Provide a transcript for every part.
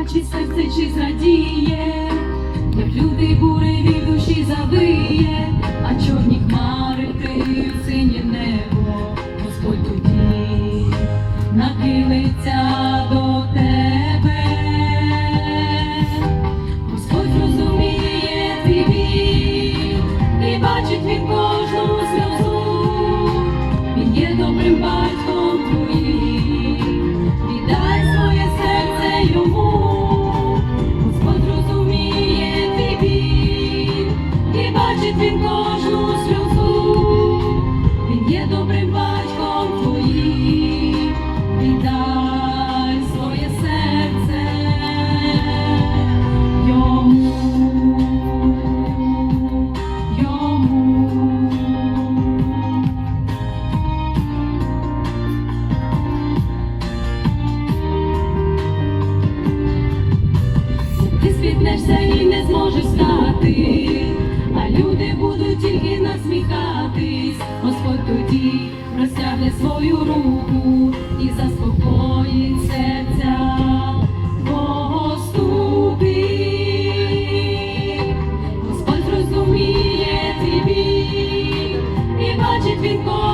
побачить серце, чи зрадіє, як люди буреві в душі завиє, а чорні хмари вкриють синє небо, Господь тоді нахилиться до тебе. Господь розуміє твій і бачить він кожну сльозу. Він є добрим батьком твоїм, віддай своє серце йому. Ти спітнешся і не зможеш стати, а люди будуть тільки насміхатись. Господь тоді розтягне свою руку і заспокоїть серця твого ступі. Господь розуміє твій і бачить він кожну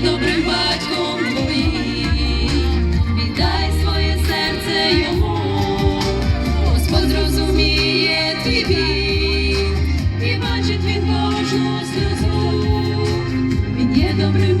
добрим батьком твоїм, віддай своє серце йому. Господь розуміє твій біль і бачить він кожну сльозу. Він є добрим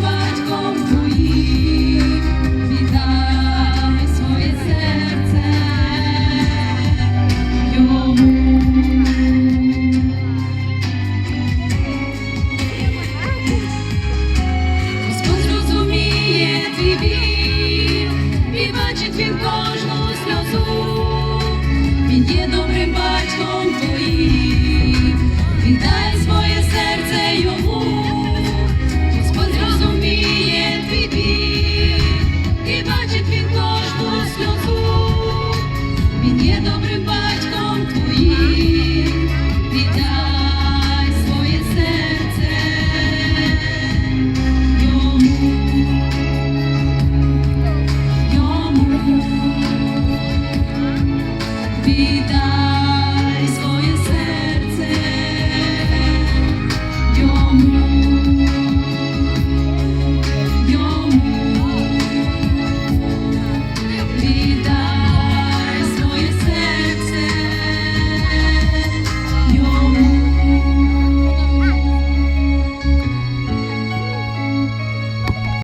miedo